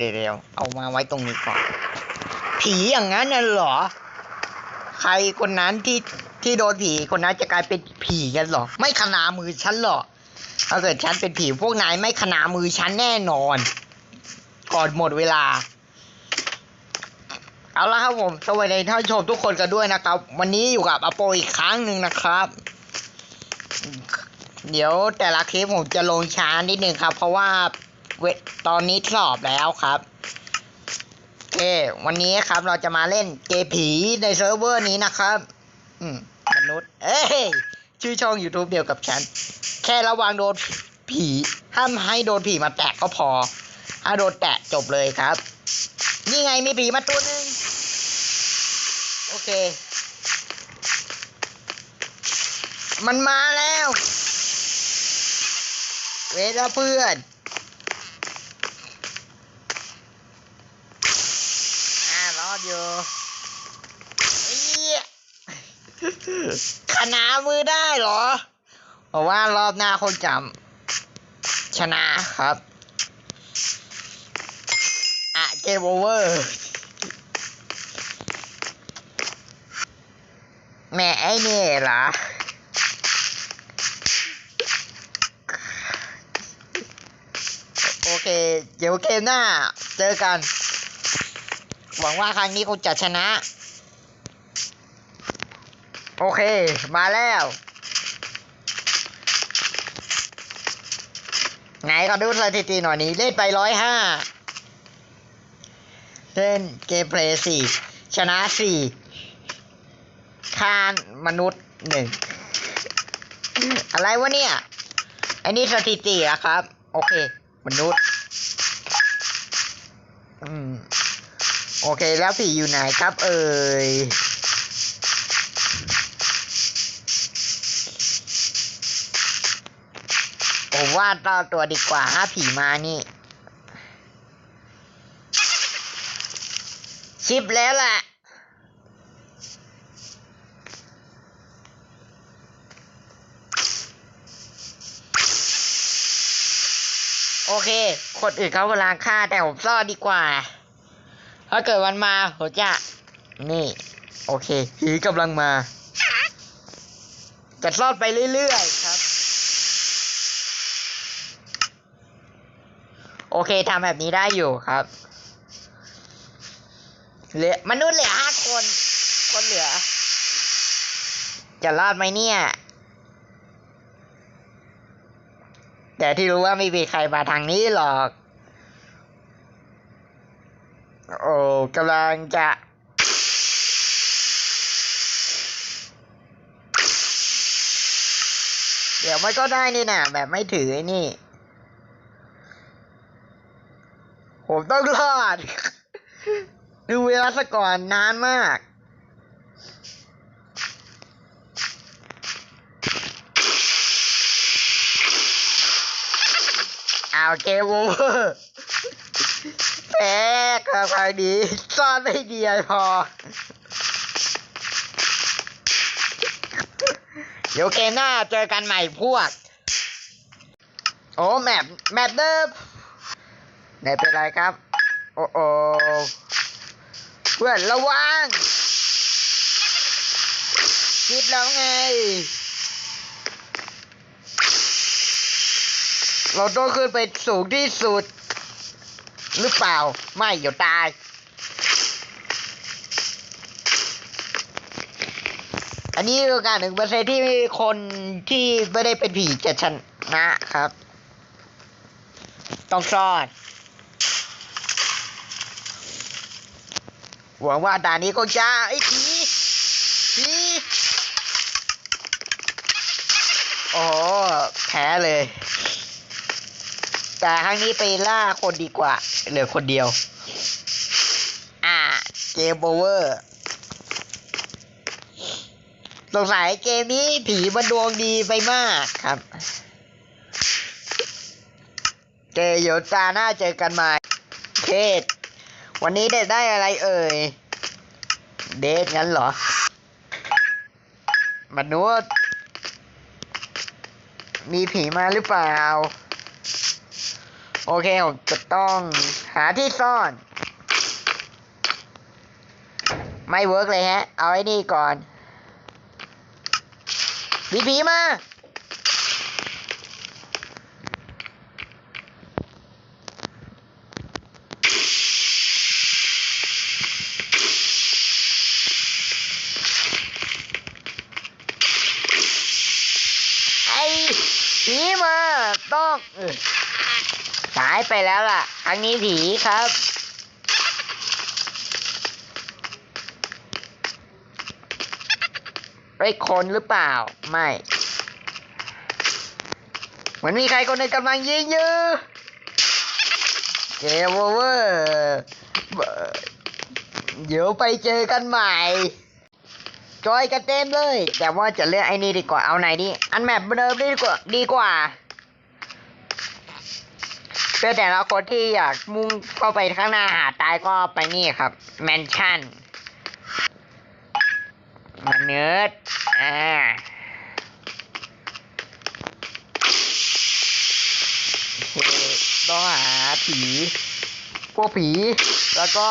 ดี๋ยวเดี๋ยวเดี๋ยวเอามาไว้ตรงนี้ก่อน ผีอย่างนั้นน่ะเหรอ ใครคนนั้นที่ที่โดนผีคนนั้นจะกลายเป็นผีกันหรอ ไม่ขนามือฉันหรอกถ้าเกิดฉันเป็นผีพวกนายไม่ขนามือฉันแน่นอน ก่อนหมดเวลา เอาละครับผมสวัสดีท่านผู้ชมทุกคนกันด้วยนะครับ วันนี้อยู่กับอโปอีกครั้งหนึ่งนะครับ เดี๋ยวแต่ละคลิปผมจะลงช้านิดนึงครับ เพราะว่า เวตอนนี้สอบแล้วครับโอเควันนี้ครับเราจะมาเล่นเกมผีในเซิร์ฟเวอร์นี้นะครับ อืมมนุษย์ เอ้ยชื่อช่อง YouTube เดียวกับฉัน แค่ระวังโดนผีห้ามให้โดนผีมาแตะก็พอ ถ้าโดนแตะจบเลยครับ นี่ไงมีผีมาตัวหนึ่งโอเค มันมาแล้ว เวลาเพื่อน อ่ารอ ดอยู่ไอ้เหี้ยขนามือได้เหรอบอกว่ารอบหน้าคนจำชนะครับ อะเกมโอเวอร์แม่ไอ้นี่เหรอโอเค เดี๋ยวเกมหน้า เจอกัน หวังว่าครั้งนี้คงจะชนะ โอเค มาแล้ว ไหนก็ดูสถิติหน่อยนี้ เล่นไปร้อยห้าเล่นเกมเพลย์สี่ชนะสี่คานมนุษย์หนึ่งอะไรวะเนี่ยไอ้นี่สถิติอะครับ โอเค มนุษย์ อืม โอเคแล้วผีอยู่ไหนครับ เอ่ยผมว่าต่อตัวดีกว่าถ้าผีมานี่ ชิปแล้วแหละโอเค คนอื่นเขากำลังฆ่าแต่ผมซ่อดีกว่า ถ้าเกิดวันมาผมจะนี่ โอเคผีกำลังมาจะซ่อนไปเรื่อยๆครับ โอเคทำแบบนี้ได้อยู่ครับเหลือมนุษย์เหลือห้าคน คนเหลือ จะรอดไหมเนี่ย แต่ที่รู้ว่าไม่มีใครมาทางนี้หรอก โอ้กำลังจะเดี๋ยวมันก็ได้นี่นะแบบไม่ถือไอ้นี่ ผมต้องรอด ดูเวลาสก่อนนานมาก เอาเกมโอเวอร์ แพ้กับใครดีซ่อนไม่ดีพอ เดี๋ยวเกมหน้าเจอกันใหม่พวก โอ้ แมปแมปเดิมไหนเป็นไรครับ โอ้โอเพื่อนระวังคิดแล้วไง เราต้องขึ้นไปสูงที่สุด หรือเปล่า ไม่เดี๋ยวตาย อันนี้โอกาสหนึ่งเปอร์เซ็นที่คนที่ไม่ได้เป็นผีจะชนะครับ ต้องซ่อนหวังว่าด่านนี้คงจะไอ้ผีผีโอ้แพ้เลย แต่ครั้งนี้ไปล่าคนดีกว่า เหลือคนเดียว อ่า เกมโอเวอร์สงสัยเกมนี้ผีมันดวงดีไปมากครับเจเดี๋ยวตาหน้าเจอกันใหม่เคสวันนี้เด็ดได้อะไรเอ่ย เดทงั้นเหรอ มนุษย์ มีผีมาหรือเปล่า โอเคผมจะต้องหาที่ซ่อน ไม่เวิร์กเลยฮะ เอาไอ้นี่ก่อนผีผีมา ไอ้ผีมาต้องเออหาย ไปแล้วล่ะครั้งนี้ผีครับไอ้คนหรือเปล่า ไม่ เหมือนมีใครคนหนึ่งกำลังยิงอยู่เกมโอเวอร์เดี๋ยวไปเจอกันใหม่ จอยกันเต็มเลย แต่ว่าจะเลือกไอ้นี่ดีกว่า เอาไหนดี อันแมปเดิมดีกว่า ดีกว่า เพื่อแต่ละคนที่อยากมุ่งเข้าไปข้างหน้าหาตายก็ไปนี่ครับ แมนชั่นมนุษย์อ่าต้องหาผีพวกผี แล้วก็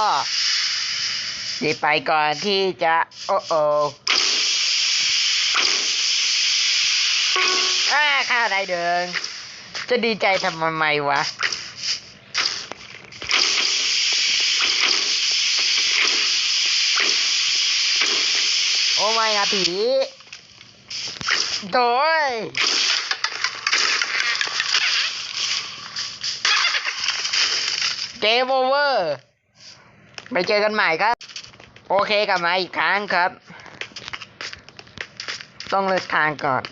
รีไปก่อนที่จะ โอ้โอ้ข้าได้เดิน จะดีใจทำไมวะ โอ้ ไม่นะผีโถ่ยเกมโอเวอร์ไปเจอกันใหม่ครับ โอเคกลับมาอีกครั้งครับ ต้องเลือกทางก่อน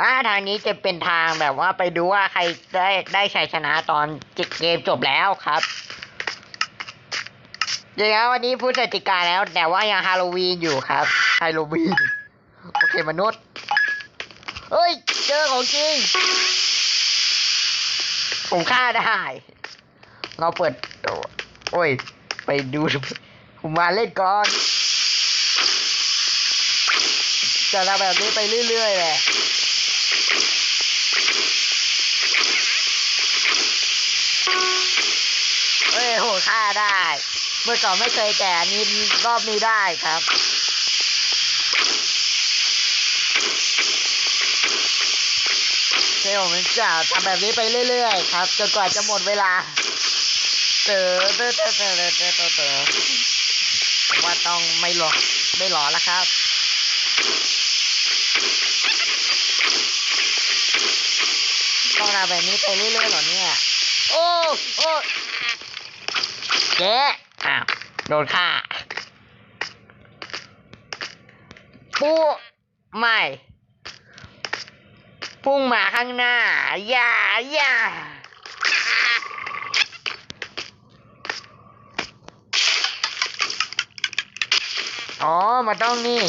อ่าทางนี้จะเป็นทางแบบว่าไปดูว่าใครได้ได้ชัยชนะตอนจเกมจบแล้วครับ อย่างนั้วันนี้พูดกติกาแล้ว แต่ว่ายังฮาโลวีนอยู่ครับฮาโลวีนโอเคมนุษย์เฮ้ย เจอของจริง ผมฆ่าได้ เราเปิด โอ้ย ไปดู ผมมาเล่นก่อน จะทำแบบนี้ไปเรื่อยๆแหละเฮ้ยโหฆ่าได้ เมื่อก่อนไม่เคยแต่นี้รอบนี้ได้ครับเซลมันจะทำแบบนี้ไปเรื่อย ๆ ครับ จนกว่าจะหมดเวลา เตอเตอเตอเตอเตอเตอเตอว่าต้องไม่หลอไม่หลอแล้วครับต้องทำแบบนี้ไปเรื่อยๆหรอเนี่ย โอ้โอ้เจ๊ อ้าวโดนฆ่าปูไม่พุ่งมาข้างหน้า อย่าอย่าอ๋อ มาต้องนี่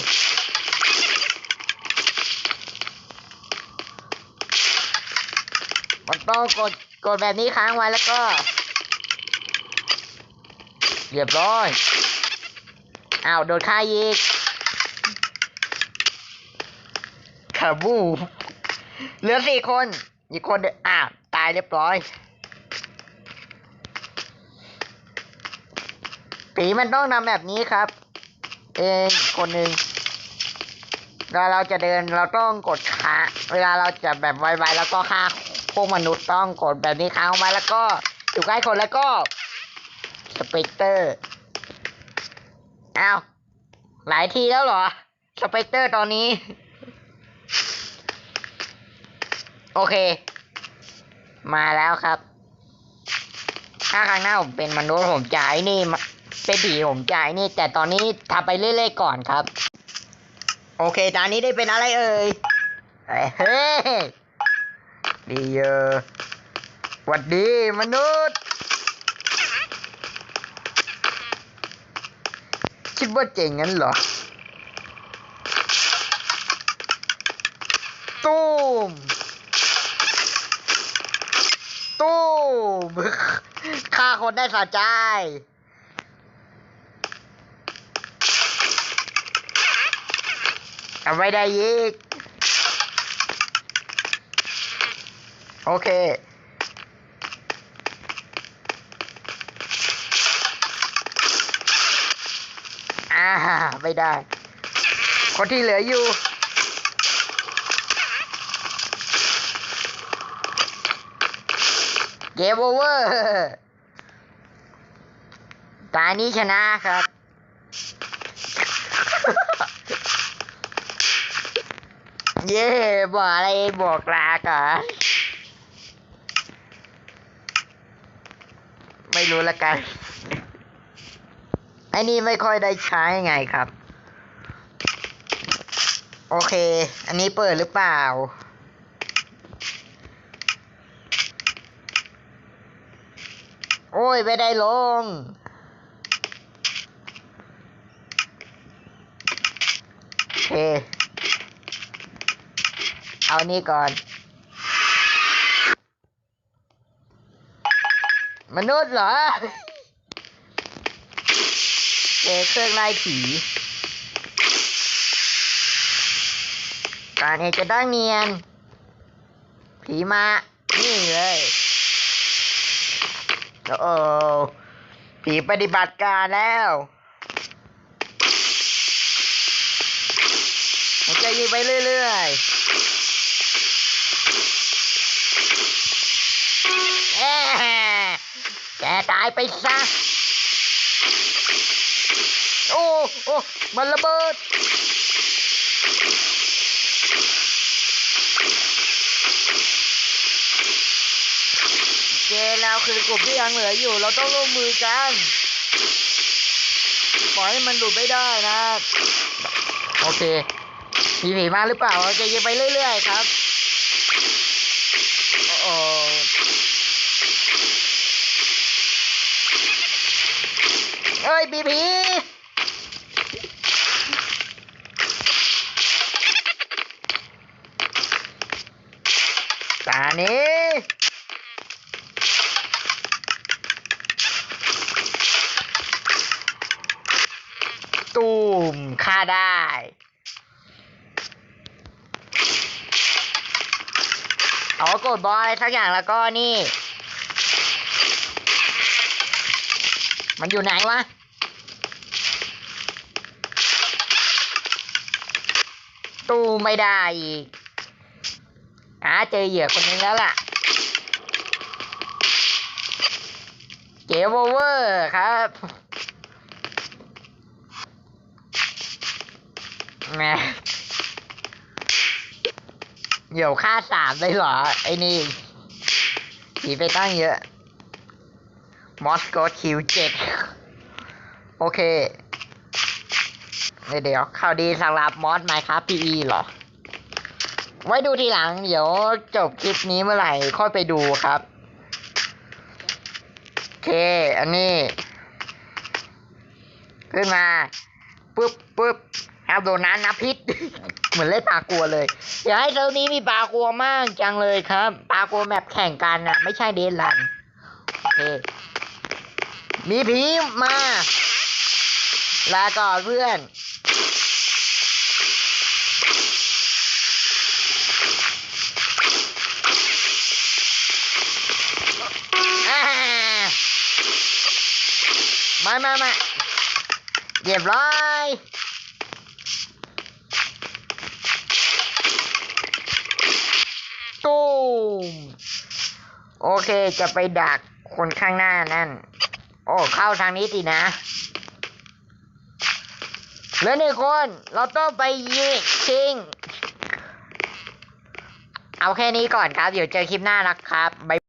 มันต้องกด กดแบบนี้ค้างไว้แล้วก็ เรียบร้อย อ้าวโดนฆ่าอีกคาบูเหลือสี่คน อีกคนเดียวอ้าวตายเรียบร้อยผีมันต้องทำแบบนี้ครับ เองคนหนึ่งเวลาเราจะเดินเราต้องกดค้าเวลาเราจะแบบไวๆแล้วก็ฆ่าพวกมนุษย์ต้องกดแบบนี้ค้างไว้แล้วก็อยู่ใกล้คนแล้วก็ สเปกเตอร์อ้าวหลายทีแล้วเหรอ สเปกเตอร์ตอนนี้ โอเค มาแล้วครับ ถ้าครั้งหน้าผมเป็นมนุษย์ผมจ่ายนี่เป็นผีผมจ่ายนี่ แต่ตอนนี้ทำไปเรื่อยๆก่อนครับ โอเคตอนนี้ได้เป็นอะไรเอ่ยเฮ้ยเฮ้ยดีเยอะหวัดดีมนุษย์ คิดว่าเจ๋งงั้นเหรอ ตูมตูมฆ่าคนได้สะใจ เอาไว้ได้ยีกโอเค ไม่ได้ คนที่เหลืออยู่ เกมโอเวอร์ตานี้ชนะครับ เย่บอกอะไรบอกลาก่อนไม่รู้ละกัน อ้นี่ไม่ค่อยได้ใช้ไงครับ โอเค อันนี้เปิดหรือเปล่า โอ้ย ไม่ได้ลง โอเค เอานนี้ก่อนมนุษย์เหรอ เจอเครื่องไล่ผี การเห็นจะต้องเนียน ผีมา นี่เลย โอ้ผีปฏิบัติการแล้วผมจะยิงไปเรื่อยๆแอะแกตายไปซะ โอ้โอ้มันระเบิดเจแล้วคือกลุ่มที่ยังเหลืออยู่ เราต้องร่วมมือกันปล่อยให้มันหลุดไม่ได้นะ โอเค มีผีมาหรือเปล่าเราจะยิงไปเรื่อยๆครับโอ้โหเอ้ยมีผี ตานี้ตูมฆ่าได้ เอากดบอลอะไรสักอย่างแล้วก็นี่ มันอยู่ไหนวะตู้ไม่ได้อีก หาเจอเหยื่อคนนึงแล้วล่ะ เกมโอเวอร์ครับแหม่เดี๋ยวค่าสามได้เหรอ ไอ้นี่ผีไปตั้งเยอะ มอสโกคิวเจ็ดโอเค เดี๋ยวเข่าวดีสำหรับมอสไหมครับพีอีเหรอ ไว้ดูทีหลัง เดี๋ยวจบคลิปนี้เมื่อไหร่ค่อยไปดูครับโอเค อันนี้ ขึ้นมาปึ๊บปึ๊บเอาโดนน้ำนะพิษ เหมือนเล่นปลากลัวเลย อยากให้เท่านี้มีปลากลัวมากจังเลยครับปลากลัวแมปแข่งกันอะไม่ใช่เดนลันโอเคมีผีมาลาก่อนเพื่อน อ่า มามามาเรียบร้อยตูมโอเคจะไปดักคนข้างหน้านั่น โอ้เข้าทางนี้สินะเหลือหนึ่งคน เราต้องไปยิงชิง เอาแค่นี้ก่อนครับ เดี๋ยวเจอคลิปหน้านะครับ บ๊าย